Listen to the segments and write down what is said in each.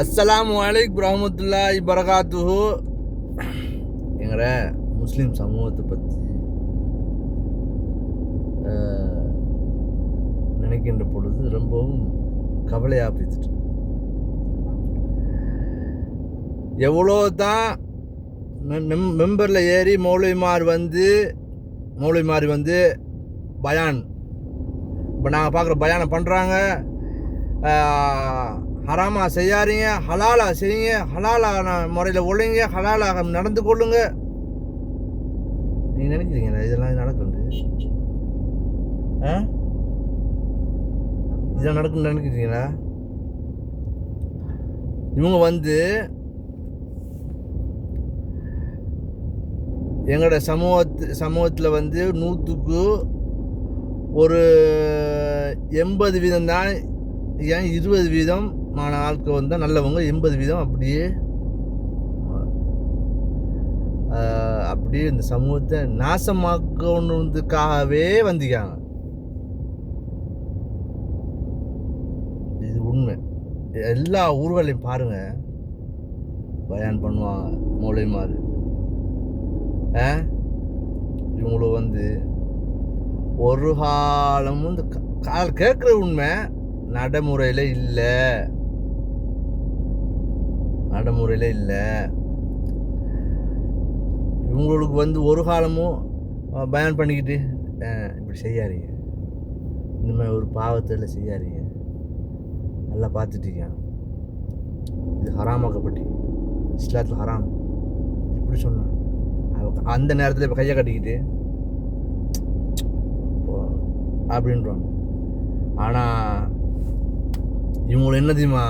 அஸ்ஸலாமு அலைக்கும் ரஹமத்துல்லா பரகாத்துஹு எங்கட முஸ்லீம் சமூகத்தை பற்றி நினைக்கின்ற பொழுது ரொம்பவும் கவலையாக பேசிட்டு எவ்வளோ தான் மெம்பரில் ஏறி மௌலிமார் வந்து மௌலிமார் வந்து பயான் இப்போ நாங்கள் பார்க்குற பயானை பண்ணுறாங்க ஹராமா செய்யாதீங்க ஹலாலா செய்யுங்க ஹலாலான முறையில் ஒழுங்க ஹலாலாக நடந்து கொள்ளுங்க. நீங்கள் நினைக்கிறீங்களா இதெல்லாம் நடக்குது ஆ? இதெல்லாம் நடக்குன்னு நினைக்கிறீங்களா? இவங்க வந்து எங்களோட சமூகத்து சமூகத்தில் வந்து நூற்றுக்கு ஒரு எண்பது வீதம் தான் ஏன் இருபது வீதம் மான ஆட்கள் வந்தால் நல்லவங்க எண்பது வீதம் அப்படியே அப்படியே இந்த சமூகத்தை நாசமாக்கணுன்றதுக்காகவே வந்திருக்காங்க. இது உண்மை. எல்லா ஊர்களையும் பாருங்க. பயான் பண்ணுவாங்க மூலியமாறு ஆ? இவங்கள வந்து ஒரு காலமும் இந்த க- கால் கேட்குற உண்மை. நடைமுறையில் இல்லை. நடைமுறையில் இல்லை. இவங்களுக்கு வந்து ஒரு காலமும் பயன் பண்ணிக்கிட்டு இப்படி செய்யாதீங்க. இந்த மாதிரி ஒரு பாவத்தில் செய்யாதீங்க. நல்லா பார்த்துட்டீங்க இது ஹராமாக்கப்பட்டி இஸ்லாத்தில் ஹராம். இப்படி சொன்னான் அந்த நேரத்தில் இப்போ கையை கட்டிக்கிட்டு அப்படின்றாங்க. ஆனால் இவங்களை என்ன தெரியுமா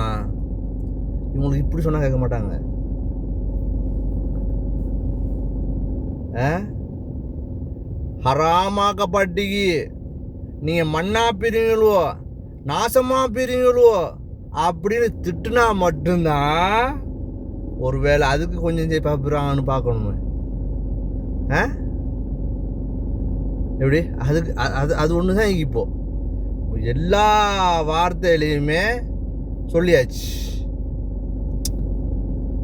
இவங்களுக்கு இப்படி சொன்னால் கேட்க மாட்டாங்க. ஆ? ஹராமாக்கப்பட்டிக்கு. நீங்கள் மண்ணா பிரிங்களோ நாசமாக பிரிங்களோ அப்படின்னு திட்டுனா மட்டும்தான் ஒருவேளை அதுக்கு கொஞ்சம் செய்ய பார்க்குறாங்கன்னு பார்க்கணுமே. ஆ? எப்படி? அதுக்கு அது அது ஒன்று தான் இப்போது எல்லா வார்த்தையிலையுமே சொல்லியாச்சு.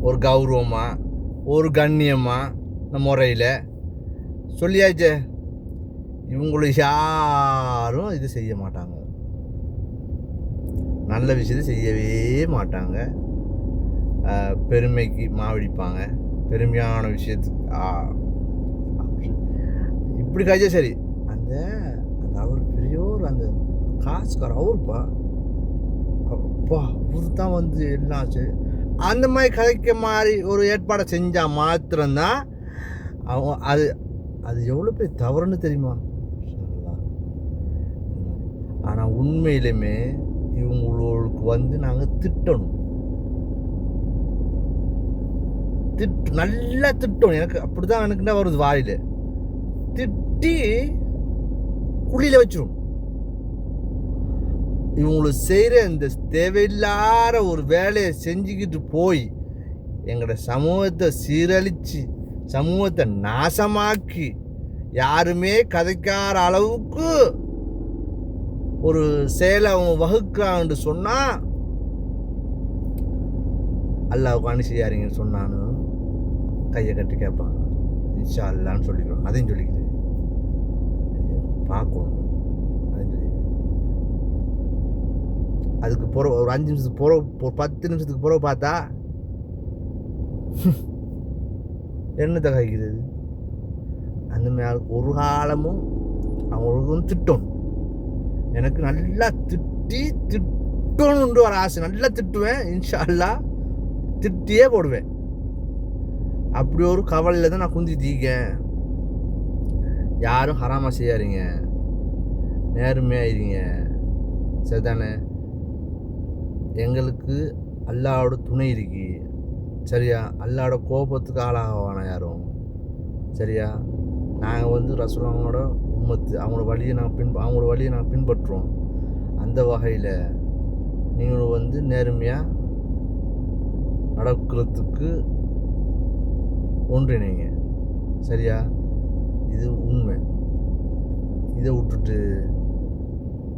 ஒரு கௌரவமாக ஒரு கண்ணியமாக இந்த முறையில் சொல்லியாச்சே? இவங்களுக்கு யாரும் இது செய்ய மாட்டாங்க. நல்ல விஷயத்தை செய்யவே மாட்டாங்க. பெருமைக்கு மாவிடிப்பாங்க. பெருமையான விஷயத்துக்கு ஆ, இப்படி காய்ச்சா சரி. அந்த அந்த அவர் பெரியோர் அந்த காசுக்கார அவருப்பா. அப்பா அவர் தான் வந்து எல்லாம் சரி அந்த மாதிரி கதைக்க மாதிரி ஒரு ஏற்பாடை செஞ்சால் மாத்திரம்தான் அவங்க அது அது எவ்வளோ பெரிய தவறுன்னு தெரியுமா? ஆனால் உண்மையிலுமே இவங்களுக்கு வந்து நாங்கள் திட்டணும். திட் நல்லா திட்டணும். எனக்கு அப்படிதான் எனக்கு என்ன வருது வாயில்? திட்டி குழியில் வச்சிரும். இவங்களுக்கு செய்கிற இந்த தேவையில்லாத ஒரு வேலையை செஞ்சுக்கிட்டு போய் எங்களோட சமூகத்தை சீரழித்து சமூகத்தை நாசமாக்கி யாருமே கதைக்கார அளவுக்கு ஒரு செயலை அவங்க வகுக்கிறான்னு சொன்னால் அல்லாவுக்கு அணி செய்யாதீங்கன்னு சொன்னான்னு கையை கட்டி கேட்பாங்க இன்ஷா அல்லான்னு சொல்லிக்கிறோம். அதையும் சொல்லிக்கிட்டு பார்க்கணும் அதையும் சொல்லி அதுக்கு போகிற ஒரு அஞ்சு நிமிஷத்துக்கு போகிற ஒரு பத்து நிமிஷத்துக்கு போகிற பார்த்தா என்னத்தை காய்க்கிறது அந்த மாதிரி ஒரு காலமும் அவங்களுக்கு திட்டம். எனக்கு நல்லா திட்டி திட்டணுன்ற ஒரு ஆசை. நல்லா திட்டுவேன் இன்ஷா அல்லாஹ் திட்டியே போடுவேன். அப்படி ஒரு கவலையில் தான் நான் குந்தி தீக்கேன் யாரும் ஹராமா செய்யாதீங்க. நேர்மையாக இருங்க. சரிதானே? எங்களுக்கு அல்லாவோட துணை இருக்கு. சரியா? அல்லாவோட கோபத்துக்கு ஆளாகவான யாரும் சரியா? நாங்கள் வந்து ரசூலாங்களோட உம்மத்து. அவங்களோட வழியை நான் பின் அவங்களோட வழியை நாங்கள் பின்பற்றுறோம் அந்த வகையில் நீங்களும் வந்து நேர்மையாக நடக்கிறதுக்கு ஒன்றிணைங்க. சரியா? இது உண்மை. இதை விட்டுட்டு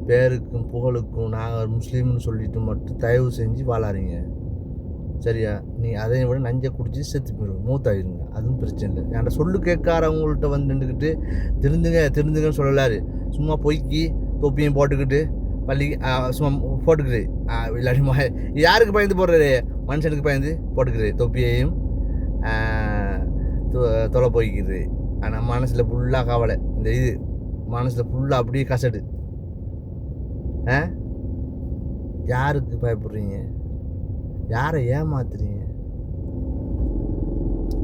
பேருக்கும் புகழுக்கும் நாங்கள் முஸ்லீம்னு சொல்லிட்டு மட்டும் தயவு செஞ்சு வாழாதீங்க. சரியா? நீ அதை விட நஞ்சை குடிச்சு செத்து போயிடுவோம் மூத்தாயிருங்க. அதுவும் பிரச்சனை இல்லை. என்கிட்ட சொல்லு கேட்காரவங்கள்ட்ட வந்து நின்றுக்கிட்டு திருந்துங்க திருந்துங்கன்னு சொல்லலாரு. சும்மா பொய்க்கி தொப்பியும் போட்டுக்கிட்டு பள்ளி சும்மா போட்டுக்கிறேன் இல்லாட்டி மா- யாருக்கு பயந்து போடுறாரு மனுஷனுக்கு பயந்து போட்டுக்கிறது தொப்பியையும் தொ- தொலை போய்க்கிறது ஆனால் மனசில் ஃபுல்லாக கவலை. இந்த இது மனசில் ஃபுல்லாக அப்படியே கசடு. ஆ? யாருக்கு பயப்படுறீங்க? யாரை ஏமாத்துறீங்க?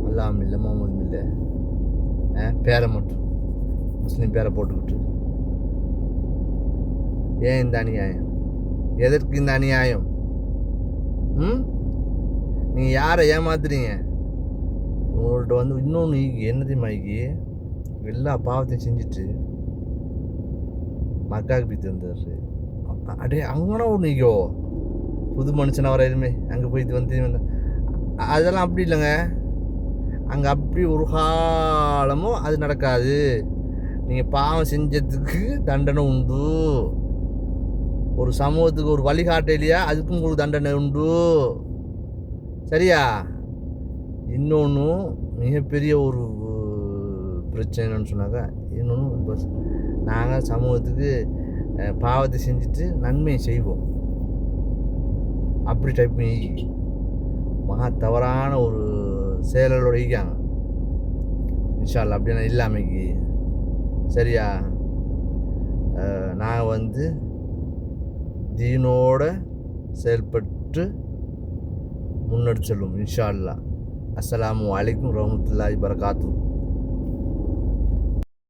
அல்லாம் இல்லை முகமது இல்லை ஆ? பேரை மட்டும். முஸ்லீம் பேரை போட்டுக்கிட்டு. ஏன் இந்த அநியாயம்? எதற்கு இந்த அநியாயம்? ம்? நீங்கள் யாரை ஏமாத்துறீங்க? உங்கள்கிட்ட வந்து இன்னொன்று என்னது மைக்கி எல்லா பாவத்தையும் செஞ்சுட்டு மக்காவுக்கு பித்து தந்தாரு அடே அங்கனா ஒன்றுக்கோ புது மனுஷனாக வர எதுவுமே அங்கே போய் வந்து அதெல்லாம் அப்படி இல்லைங்க. அங்கே அப்படி ஒரு காலமும் அது நடக்காது. நீங்கள் பாவம் செஞ்சதுக்கு தண்டனை உண்டு. ஒரு சமூகத்துக்கு ஒரு வழிகாட்டலையா அதுக்கும் உங்களுக்கு தண்டனை உண்டு. சரியா? இன்னொன்று மிகப்பெரிய ஒரு பிரச்சனைன்னு சொன்னாக்கா இன்னொன்று நாங்கள் சமூகத்துக்கு பாவத்தை செஞ்சுட்டு நன்மையை செய்வோம். அப்படி டைப் பண்ணி மகா தவறான ஒரு செயலோட இருக்காங்க. இன்ஷால்லா அப்படின்னா இல்லாமைக்கு சரியா? நான் வந்து தீனோட செயல்பட்டு முன்னெடுத்து செல்லும் இன்ஷா அல்லாஹ் அஸ்ஸலாமு அலைக்கும் ரஹமத்துல்லாஹி பரகாத்து